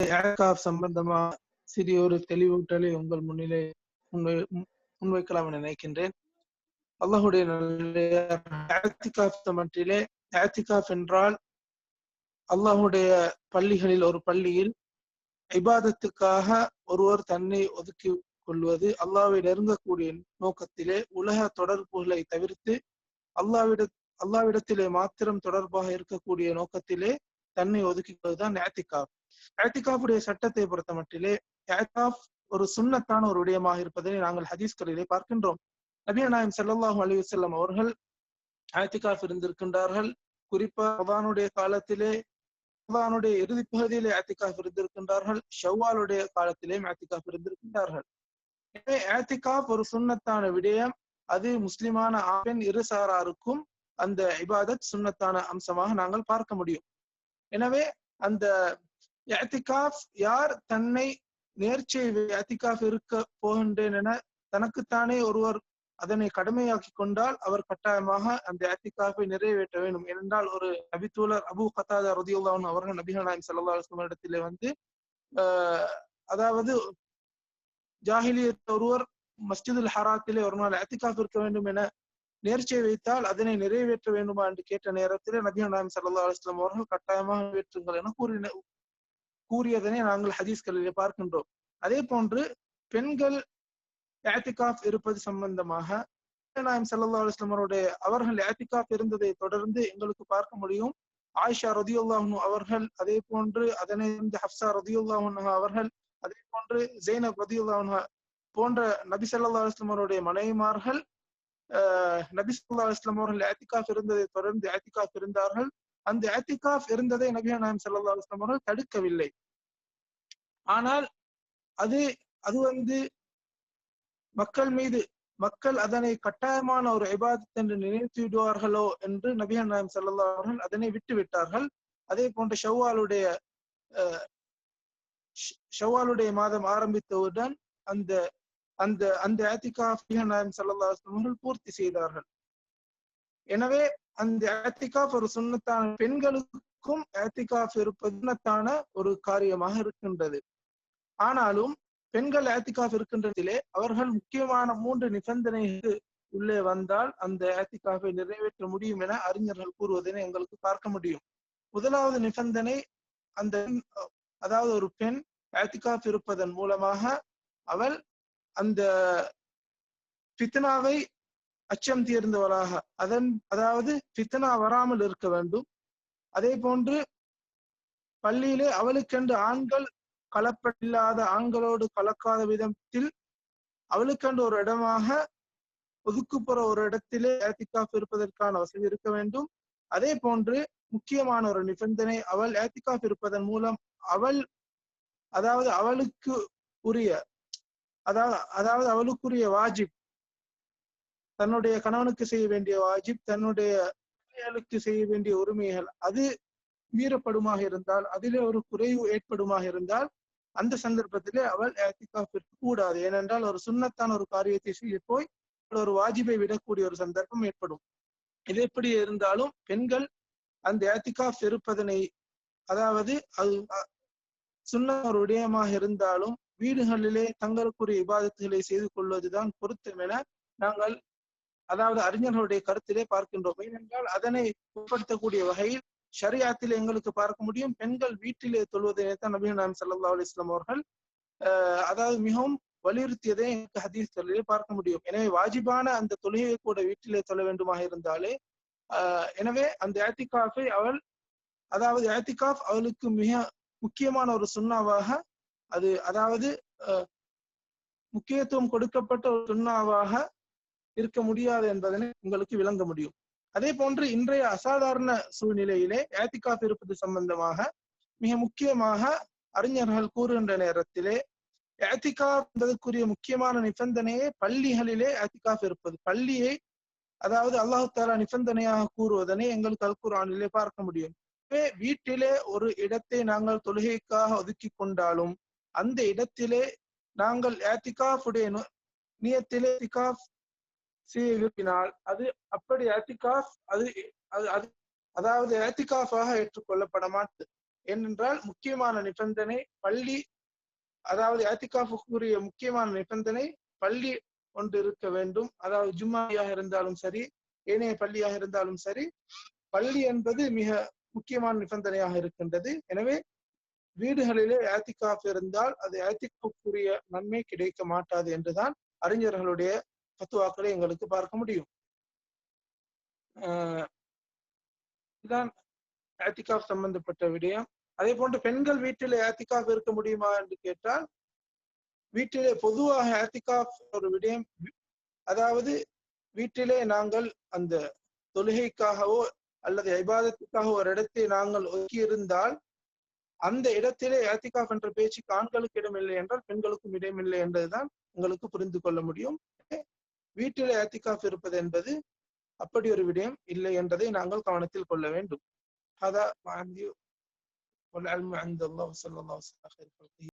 ஏர்காப் சம்பந்தமா சிறிய ஒரு தெளிவூட்டலை உங்கள் முன்னிலை முன்வை முன்வைக்கலாம் என நினைக்கின்றேன். அல்லாஹுடைய மட்டிலே ஏத்திகாப் என்றால் அல்லாஹுடைய பள்ளிகளில் ஒரு பள்ளியில் இபாதத்துக்காக ஒருவர் தன்னை ஒதுக்கி கொள்வது அல்லாவை நெருங்கக்கூடிய நோக்கத்திலே உலக தொடர்புகளை தவிர்த்து அல்லாவிட அல்லாவிடத்திலே மாத்திரம் தொடர்பாக இருக்கக்கூடிய நோக்கத்திலே தன்னை ஒதுக்கிக் கொள்வதுதான் ஏத்திகாஃபுடைய சட்டத்தை பொறுத்த மட்டிலே ஏத்தாஃப் ஒரு சுண்ணத்தான ஒரு விடயமாக இருப்பதை நாங்கள் ஹதீஸ்களிலே பார்க்கின்றோம். நபிய நாயம் சல்லாஹூ அலி வல்லம் அவர்கள் ஏத்திகாஃப் இருந்திருக்கின்றார்கள். குறிப்பா ரமதானுடைய காலத்திலே ரமதானுடைய இறுதி பகுதியிலே ஏத்திகாஃப் இருந்திருக்கின்றார்கள். ஷவ்வாலுடைய காலத்திலேயும் ஏத்திகாஃப் இருந்திருக்கின்றார்கள். எனவே ஏத்திகாப் ஒரு சுண்ணத்தான விடயம். அது முஸ்லிமான ஆண் இருசாராருக்கும் அந்த இபாதத் சுண்ணத்தான அம்சமாக நாங்கள் பார்க்க முடியும். எனவே அந்த எத்திகாஃப் யார் தன்னை நேர்ச்சை எத்திகாஃப் இருக்க போகின்றேன் என தனக்குத்தானே ஒருவர் அதனை கடமையாக்கி கொண்டால் அவர் கட்டாயமாக அந்த ஏத்திகாஃபை நிறைவேற்ற வேண்டும். ஏனென்றால் ஒரு நபித்தூலர் அபு கத்தாதா ரதியுல்லான் அவர்கள் நபிகள் நாயம் சல்லா அலுவலம் இடத்திலே வந்து ஆஹ் அதாவது ஜாஹிலியத் ஒருவர் மஸ்ஜிதுல் ஹராத்திலே ஒரு நாள் ஏத்திகாஃப் இருக்க வேண்டும் என நேர்ச்சியை வைத்தால் அதனை நிறைவேற்ற வேண்டுமா என்று கேட்ட நேரத்திலே நபிகள் நாயம் சல்லா அலுவலம் அவர்கள் கட்டாயமாக வேற்றுங்கள் என கூறின கூறியதனை நாங்கள் ஹதீஸ்களிலே பார்க்கின்றோம். அதே போன்று பெண்கள் ஏத்திகாஃப் இருப்பது சம்பந்தமாக நாயம் சல்லா அலுவலமருடைய அவர்கள் ஏத்திகாஃப் இருந்ததை தொடர்ந்து எங்களுக்கு பார்க்க முடியும். ஆயிஷா ரதியுல்லாஹு அவர்கள் அதே போன்று அதனை ஹப்சா ரதியுல்லாஹு அவர்கள் அதே போன்று ஜெய்னப் ரதியுல்லாஹு போன்ற நபி சல்லா அலுவலமருடைய மனைவிமார்கள் நபி சொல்லா இஸ்லாம் அவர்கள் ஏத்திகாஃப் இருந்ததை தொடர்ந்து ஏத்திகாஃப் இருந்தார்கள். அந்த ஏத்திகாஃப் இருந்ததை நபியா நாயம் சல்லா அலுவலம் அவர்கள் தடுக்கவில்லை. ஆனால் அது அது வந்து மக்கள் மீது மக்கள் அதனை கட்டாயமான ஒரு இபாதத் என்று நினைத்து விடுவார்களோ என்று நபியா நாயம் சல்லா அவர்கள் அதனை விட்டு விட்டார்கள். அதே போன்ற ஷவ்வாலுடைய ஷவ்வாலுடைய மாதம் ஆரம்பித்தவுடன் அந்த அந்த அந்த ஏத்திகாஃப் நாயம் சல்லா அவர்கள் பூர்த்தி செய்தார்கள். எனவே அந்த ஏத்திகாஃப் ஒரு சுண்ணத்தான பெண்களுக்கும் ஏத்திகாஃப் இருப்பதுனத்தான ஒரு காரியமாக இருக்கின்றது. ஆனாலும் பெண்கள் ஏத்திகாஃப் இருக்கின்றதிலே அவர்கள் முக்கியமான மூன்று நிபந்தனைகள் உள்ளே வந்தால் அந்த ஏத்திகாஃபை நிறைவேற்ற முடியும் என அறிஞர்கள் கூறுவதனை எங்களுக்கு பார்க்க முடியும். முதலாவது நிபந்தனை அந்த அதாவது ஒரு பெண் ஏத்திகாஃப் இருப்பதன் மூலமாக அவள் அந்த பித்னாவை அச்சம் தீர்ந்தவளாக. அதன் அதாவது பித்தனா வராமல் இருக்க வேண்டும். அதே போன்று பள்ளியிலே அவளுக்கென்று ஆண்கள் கலப்பில்லாத ஆண்களோடு கலக்காத விதத்தில் அவளுக்கென்று ஒரு இடமாக ஒதுக்குப்புற ஒரு இடத்திலே ஏத்திகாஃப் இருப்பதற்கான வசதி இருக்க வேண்டும். அதே போன்று முக்கியமான ஒரு நிபந்தனை அவள் ஏத்திகாஃப் இருப்பதன் மூலம் அவள் அதாவது அவளுக்கு உரிய அதாவது அதாவது அவளுக்குரிய வாஜிப் தன்னுடைய கணவனுக்கு செய்ய வேண்டிய வாஜிப் தன்னுடைய பிள்ளைகளுக்கு செய்ய வேண்டிய உரிமைகள் அது மீறப்படுமாக இருந்தால் அதிலே ஒரு குறைவு ஏற்படுமாக இருந்தால் அந்த சந்தர்ப்பத்திலே அவள் ஏத்திகாஃப் கூடாது. ஏனென்றால் ஒரு சுண்ணத்தான ஒரு காரியத்தை செய்ய போய் ஒரு வாஜிபை விடக்கூடிய ஒரு சந்தர்ப்பம் ஏற்படும். இது எப்படி இருந்தாலும் பெண்கள் அந்த ஏத்திகாஃப் இருப்பதனை அதாவது அது சுண்ண ஒரு விடயமாக இருந்தாலும் வீடுகளிலே தங்களுக்குரிய விவாதத்துகளை செய்து கொள்வதுதான் பொருத்தம் என நாங்கள் அதாவது அறிஞர்களுடைய கருத்திலே பார்க்கின்றோம். ஏனென்றால் அதனை உட்படுத்தக்கூடிய வகையில் ஷரியாத்தில் எங்களுக்கு பார்க்க முடியும். பெண்கள் வீட்டிலே தொழுவதை தான் நபி நாம் சல்லா அலிஸ்லாம் அவர்கள் அதாவது மிகவும் வலியுறுத்தியதை எனக்கு ஹதீஸ்களிலே பார்க்க முடியும். எனவே வாஜிபான அந்த தொழுகையை கூட வீட்டிலே தொழ வேண்டுமாக இருந்தாலே எனவே அந்த ஏத்திகாஃபை அவள் அதாவது ஏத்திகாஃப் அவளுக்கு மிக முக்கியமான ஒரு சுண்ணாவாக அது அதாவது முக்கியத்துவம் கொடுக்கப்பட்ட ஒரு சுண்ணாவாக இருக்க முடியாது என்பதனை உங்களுக்கு விளங்க முடியும். அதே போன்று இன்றைய அசாதாரண சூழ்நிலையிலே ஏத்திகாஃப் இருப்பது சம்பந்தமாக மிக முக்கியமாக அறிஞர்கள் கூறுகின்ற நேரத்திலே ஏத்திகாஃப் என்பதற்குரிய முக்கியமான நிபந்தனையே பள்ளிகளிலே ஏத்திகாஃப் இருப்பது. பள்ளியை அதாவது அல்லாஹு தாலா நிபந்தனையாக கூறுவதனை எங்களுக்கு அல்குரானிலே பார்க்க முடியும். வீட்டிலே ஒரு இடத்தை நாங்கள் தொழுகைக்காக ஒதுக்கி கொண்டாலும் அந்த இடத்திலே நாங்கள் ஏத்திகாஃபுடைய நியத்திலே திகாஃப் செய்ய விரும்பினால் அது அப்படி ஏத்திகாஃப் அது அது அதாவது ஏத்திகாஃபாக ஏற்றுக்கொள்ளப்பட மாட்டது ஏனென்றால் முக்கியமான நிபந்தனை பள்ளி அதாவது ஏத்திகாஃபுக்குரிய முக்கியமான நிபந்தனை பள்ளி ஒன்று இருக்க வேண்டும். அதாவது ஜும்மாயாக இருந்தாலும் சரி ஏனைய பள்ளியாக இருந்தாலும் சரி பள்ளி என்பது மிக முக்கியமான நிபந்தனையாக இருக்கின்றது. எனவே வீடுகளிலே ஏத்திகாஃப் இருந்தால் அது ஏத்திகாஃபுக்குரிய நன்மை கிடைக்க மாட்டாது என்றுதான் அறிஞர்களுடைய பத்துவாக்களை எங்களுக்கு பார்க்க முடியும். இதுதான் ஏத்திகாப் சம்பந்தப்பட்ட விடயம். அதே போன்று பெண்கள் வீட்டில் ஏத்திகாப் இருக்க முடியுமா என்று கேட்டால் வீட்டிலே பொதுவாக ஏத்திகாப் ஒரு விடயம். அதாவது வீட்டிலே நாங்கள் அந்த தொழுகைக்காகவோ அல்லது ஐபாதத்துக்காக ஒரு இடத்தை நாங்கள் ஒதுக்கியிருந்தால் அந்த இடத்திலே ஏத்திகாப் என்ற பேச்சுக்கு ஆண்களுக்கு இடமில்லை என்றால் பெண்களுக்கும் இடமில்லை என்றதுதான் உங்களுக்கு புரிந்து கொள்ள முடியும். வீட்டிலே ஏத்திகாஃப் இருப்பது என்பது அப்படி ஒரு விடயம் இல்லை என்பதை நாங்கள் கவனத்தில் கொள்ள வேண்டும் هذا ما عندي والعلم عند الله وصلى الله وسلم على خير خلقه